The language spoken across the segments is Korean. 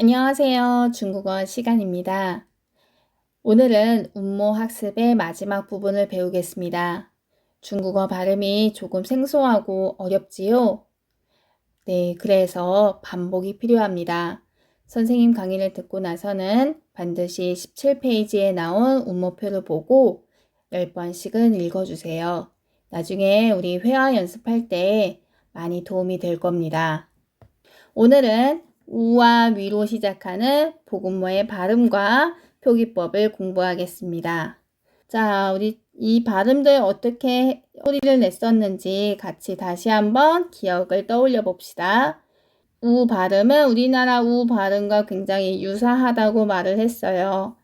안녕하세요. 중국어 시간입니다. 오늘은 운모 학습의 마지막 부분을 배우겠습니다. 중국어 발음이 조금 생소하고 어렵지요? 네, 그래서 반복이 필요합니다. 선생님 강의를 듣고 나서는 반드시 17페이지에 나온 운모표를 보고 10번씩은 읽어주세요. 나중에 우리 회화 연습할 때 많이 도움이 될 겁니다. 오늘은 우와 위로 시작하는 복음모의 발음과 표기법을 공부하겠습니다. 자, 우리 이 발음들 어떻게 소리를 냈었는지 같이 다시 한번 기억을 떠올려 봅시다. 우 발음은 우리나라 우 발음과 굉장히 유사하다고 말을 했어요.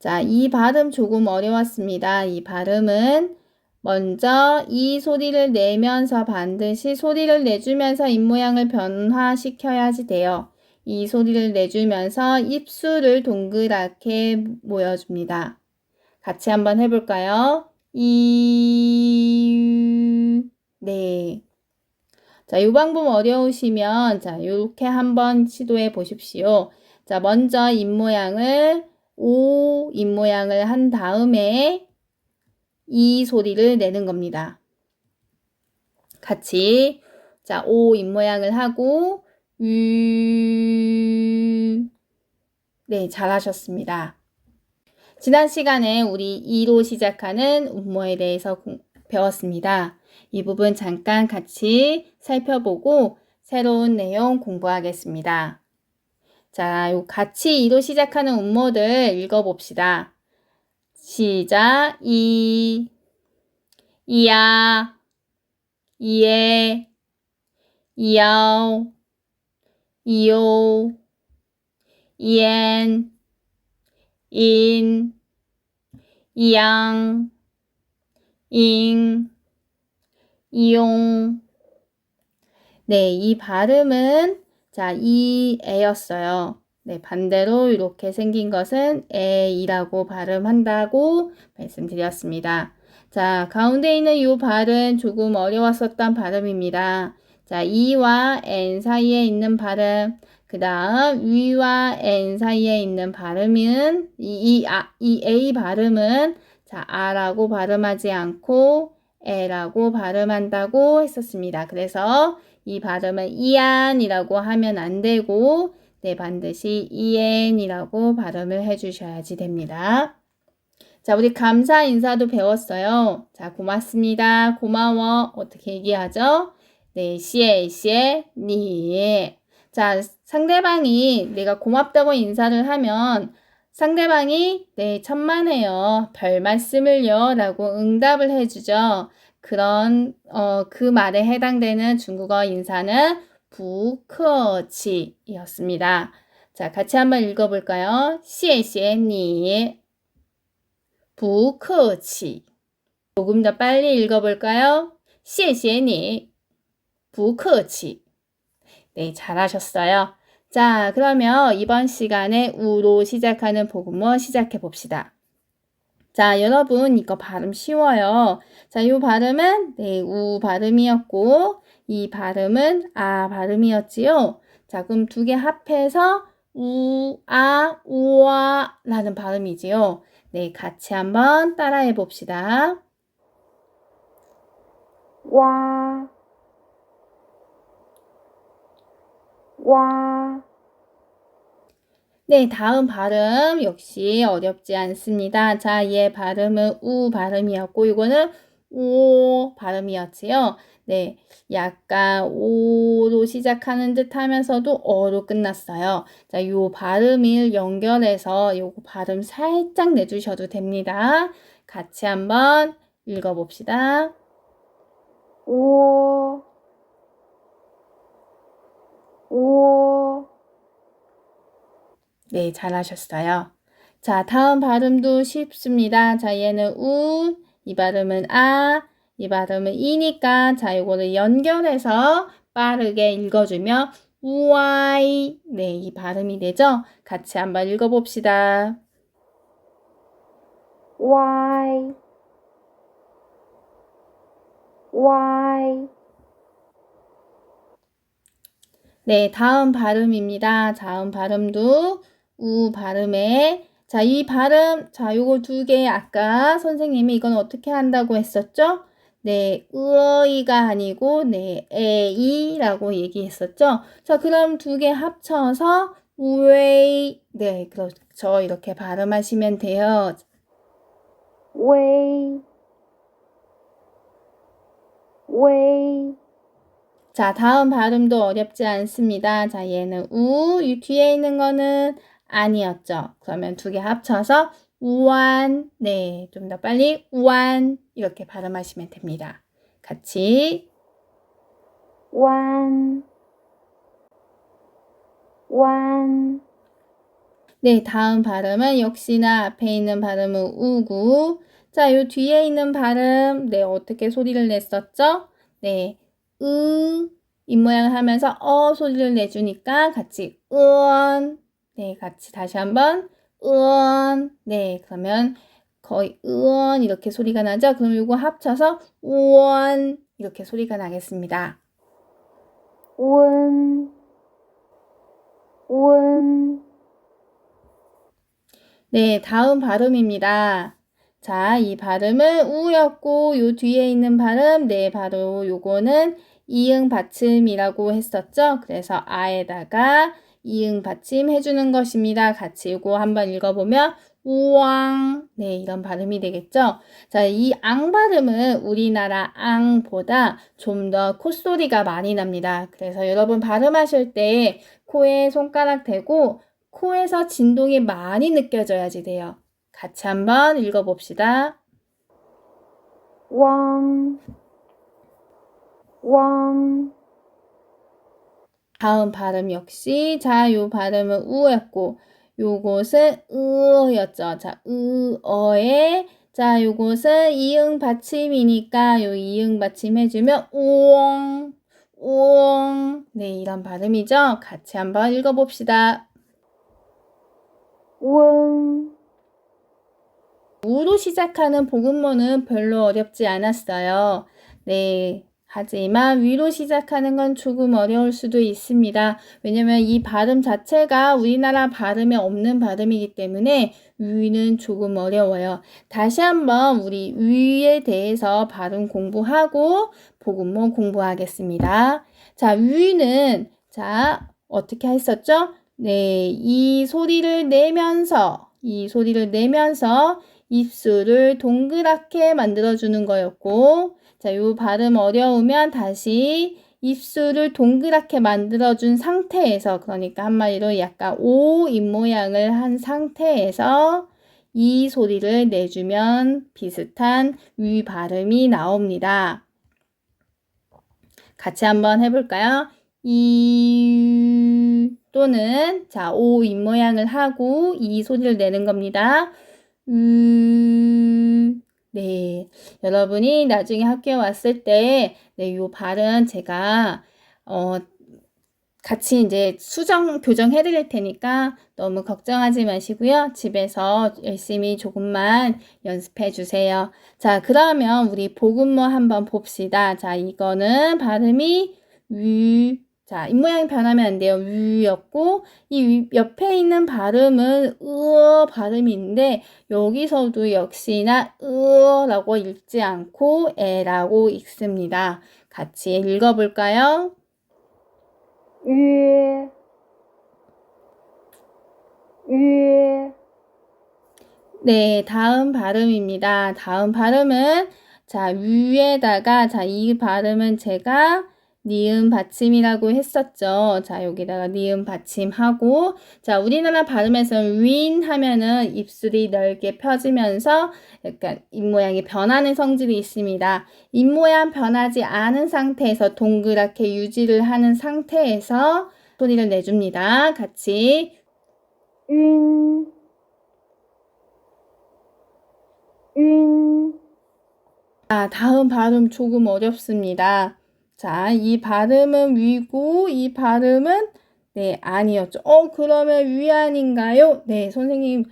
자, 이 발음 조금 어려웠습니다. 이 발음은 먼저 이 소리를 내면서 반드시 소리를 내주면서 입모양을 변화시켜야지 돼요. 이 소리를 내주면서 입술을 동그랗게 모여줍니다. 같이 한번 해볼까요? 이, 네. 자, 이 방법 어려우시면, 자, 이렇게 한번 시도해 보십시오. 자, 먼저 입 모양을, 오 입 모양을 한 다음에 이 소리를 내는 겁니다. 같이, 자, 오 입 모양을 하고, 음, 네, 잘하셨습니다. 지난 시간에 우리 2로 시작하는 운모에 대해서 배웠습니다. 이 부분 잠깐 같이 살펴보고 새로운 내용 공부하겠습니다. 자, 요 같이 2로 시작하는 운모들 읽어봅시다. 시작, 이, 이야, 이에, 이야오, 이오, 이엔, 인, 이양, 잉, 이용. 네, 이 발음은 자, 이 에였어요. 네, 반대로 이렇게 생긴 것은 에이라고 발음한다고 말씀드렸습니다. 자, 가운데 있는 이 발음 조금 어려웠었던 발음입니다. 자, 이와 n 사이에 있는 발음. 그 다음 위와 n 사이에 있는 발음은 이, 이, 아, 이 a 발음은 자, 아라고 발음하지 않고 에라고 발음한다고 했었습니다. 그래서 이 발음은 이안이라고 하면 안 되고 네, 반드시 이엔이라고 발음을 해주셔야지 됩니다. 자, 우리 감사 인사도 배웠어요. 자, 고맙습니다. 고마워. 어떻게 얘기하죠? 네, 시에, 시에, 니. 자, 상대방이 내가 고맙다고 인사를 하면 상대방이 네, 천만에요. 별 말씀을요. 라고 응답을 해주죠. 그런, 어, 그 말에 해당되는 중국어 인사는 부커치 이었습니다. 자, 같이 한번 읽어볼까요? 谢谢你. 부커치. 조금 더 빨리 읽어볼까요? 谢谢你. 부크치. 네, 잘하셨어요. 자, 그러면 이번 시간에 우로 시작하는 복음어 시작해 봅시다. 자, 여러분, 이거 발음 쉬워요. 자, 요 발음은, 네, 우 발음이었고, 이 발음은 아 발음이었지요. 자, 그럼 두 개 합해서 우, 아, 우아 라는 발음이지요. 네, 같이 한번 따라해 봅시다. 와. 와, 네, 다음 발음 역시 어렵지 않습니다. 자, 얘 발음은 우 발음이었고, 이거는 오 발음이었지요. 네, 약간 오로 시작하는 듯 하면서도 어로 끝났어요. 자, 요 발음을 연결해서 요 발음 살짝 내주셔도 됩니다. 같이 한번 읽어봅시다. 오, 오, 네, 잘하셨어요. 자, 다음 발음도 쉽습니다. 자, 얘는 우, 이 발음은 아, 이 발음은 이니까 자, 이거를 연결해서 빠르게 읽어주면 우아이. 네, 이 발음이 되죠? 같이 한번 읽어봅시다. Y, Y, 네, 다음 발음입니다. 다음 발음도 우 발음에 자, 이 발음, 자, 요거 두 개 아까 선생님이 이건 어떻게 한다고 했었죠? 네, 으어이가 아니고 네, 에이라고 얘기했었죠? 자, 그럼 두 개 합쳐서 우웨이 네, 그렇죠. 이렇게 발음하시면 돼요. way, way, 자, 다음 발음도 어렵지 않습니다. 자, 얘는 우, 이 뒤에 있는 거는 아니었죠. 그러면 두 개 합쳐서 우완, 네, 좀 더 빨리 우완 이렇게 발음하시면 됩니다. 같이 one, one, 네, 다음 발음은 역시나 앞에 있는 발음은 우고 자, 요 뒤에 있는 발음 네, 어떻게 소리를 냈었죠? 네, 으 입모양을 하면서 어 소리를 내주니까 같이 으언 네, 같이 다시 한번 으언 네, 그러면 거의 으언 이렇게 소리가 나죠? 그럼 요거 합쳐서 우원 이렇게 소리가 나겠습니다. one, one, 네, 다음 발음입니다. 자, 이 발음은 우였고, 요 뒤에 있는 발음, 네, 바로 요거는 이응 받침이라고 했었죠? 그래서 아에다가 이응 받침 해주는 것입니다. 같이 요거 한번 읽어보면, 우왕. 네, 이런 발음이 되겠죠? 자, 이 앙 발음은 우리나라 앙보다 좀 더 콧소리가 많이 납니다. 그래서 여러분 발음하실 때 코에 손가락 대고 코에서 진동이 많이 느껴져야지 돼요. 같이 한번 읽어봅시다. 왕, 왕, 다음 발음 역시 자, 요 발음은 우였고 요것은 으어였죠. 자, 으 어에 자, 요것은 이응 받침이니까 요 이응 받침 해주면 우엉 우엉 네, 이런 발음이죠. 같이 한번 읽어봅시다. 웅, 우로 시작하는 복음모는 별로 어렵지 않았어요. 네. 하지만 위로 시작하는 건 조금 어려울 수도 있습니다. 왜냐면 이 발음 자체가 우리나라 발음에 없는 발음이기 때문에 위는 조금 어려워요. 다시 한번 우리 위에 대해서 발음 공부하고 복음모 공부하겠습니다. 자, 위는 자, 어떻게 했었죠? 네, 이 소리를 내면서 이 소리를 내면서 입술을 동그랗게 만들어주는 거였고, 자, 요 발음 어려우면 다시 입술을 동그랗게 만들어준 상태에서, 그러니까 한마디로 약간 O 입모양을 한 상태에서 이 소리를 내주면 비슷한 위 발음이 나옵니다. 같이 한번 해볼까요? 이 또는 자, 오 입모양을 하고 이 소리를 내는 겁니다. 음, 네. 여러분이 나중에 학교에 왔을 때, 네, 요 발음 제가, 어, 같이 이제 수정, 교정해 드릴 테니까 너무 걱정하지 마시고요. 집에서 열심히 조금만 연습해 주세요. 자, 그러면 우리 복음모 한번 봅시다. 자, 이거는 발음이 위, 자, 입모양이 변하면 안 돼요. 위였고, 이 위- 옆에 있는 발음은 으어 발음이 있는데, 여기서도 역시나 으어라고 읽지 않고 에라고 읽습니다. 같이 읽어볼까요? 유, 유, 네, 다음 발음입니다. 다음 발음은, 자, 위에다가, 자, 이 발음은 제가 니은 받침이라고 했었죠. 자, 여기다가 니은 받침하고, 자, 우리나라 발음에서는 윈 하면은 입술이 넓게 펴지면서 약간 입모양이 변하는 성질이 있습니다. 입모양 변하지 않은 상태에서 동그랗게 유지를 하는 상태에서 소리를 내줍니다. 같이 윤, 윤, 자, 다음 발음 조금 어렵습니다. 자, 이 발음은 위고, 이 발음은, 네, 아니었죠. 어, 그러면 위 아닌가요? 네, 선생님,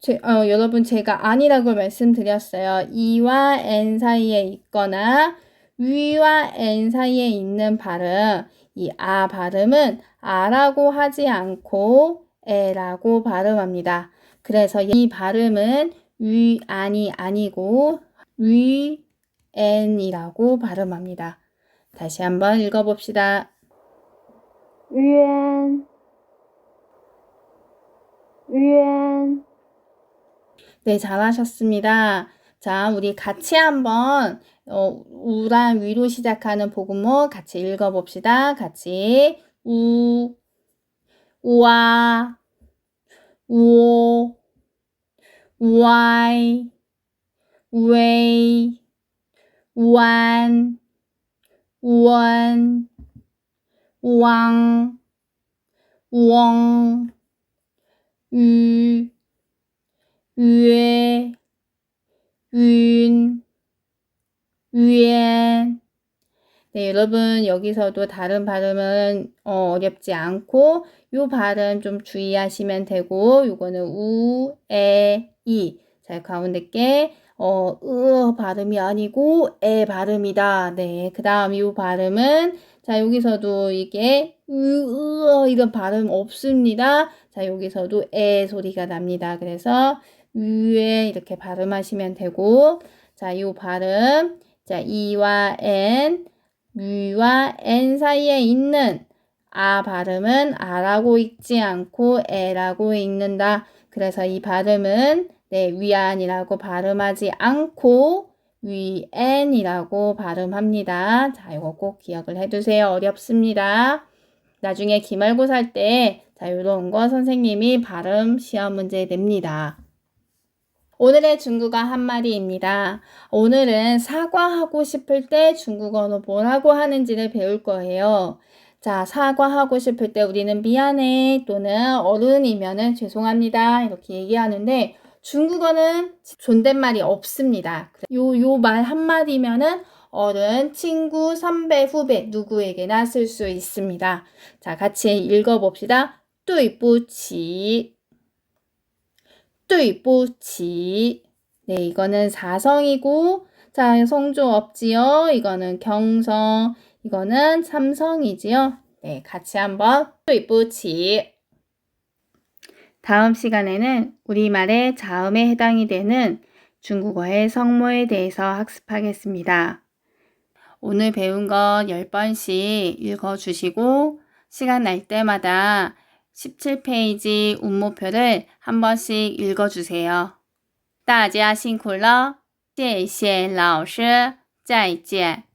제, 어, 여러분, 제가 아니라고 말씀드렸어요. 이와 n 사이에 있거나, 위와 n 사이에 있는 발음, 이 아 발음은 아라고 하지 않고 에라고 발음합니다. 그래서 이 발음은 위, 안이 아니고 위, 엔이라고 발음합니다. 다시 한번 읽어봅시다. 冤冤 네, 잘하셨습니다. 자, 우리 같이 한번 어, 우란 위로 시작하는 복음어 같이 읽어봅시다. 같이 우, 우아, 우오, 우아이, 우웨이, 우안, 우 원, 우왕, 우엉, 유, 위에, 윤, 위엔. 네, 여러분, 여기서도 다른 발음은 어, 어렵지 않고, 요 발음 좀 주의하시면 되고, 요거는 우, 에, 이. 자, 가운데 게, 어, 으 발음이 아니고, 에 발음이다. 네, 그 다음 요 발음은, 자, 여기서도 이게, 으, 으, 이런 발음 없습니다. 자, 여기서도 에 소리가 납니다. 그래서, 위에 이렇게 발음하시면 되고, 자, 요 발음, 자, 이와 엔, 위와 엔 사이에 있는 아 발음은 아라고 읽지 않고 에라고 읽는다. 그래서 이 발음은 네, 위안이라고 발음하지 않고 위엔이라고 발음합니다. 자, 이거 꼭 기억을 해두세요. 어렵습니다. 나중에 기말고사 할 때, 자, 이런 거 선생님이 발음 시험 문제 냅니다. 오늘의 중국어 한마디입니다. 오늘은 사과하고 싶을 때 중국어로 뭐라고 하는지를 배울 거예요. 자, 사과하고 싶을 때 우리는 미안해 또는 어른이면은 죄송합니다. 이렇게 얘기하는데 중국어는 존댓말이 없습니다. 요, 요 말 한마디면은 어른, 친구, 선배, 후배 누구에게나 쓸 수 있습니다. 자, 같이 읽어봅시다. 对不起,对不起. 네, 이거는 사성이고, 자, 성조 없지요? 이거는 경성, 이거는 삼성이지요? 네, 같이 한번 对不起. 다음 시간에는 우리말의 자음에 해당이 되는 중국어의 성모에 대해서 학습하겠습니다. 오늘 배운 것 10번씩 읽어주시고 시간 날 때마다 17페이지 운모표를 한 번씩 읽어주세요. 大家辛苦了，谢谢老师，再见。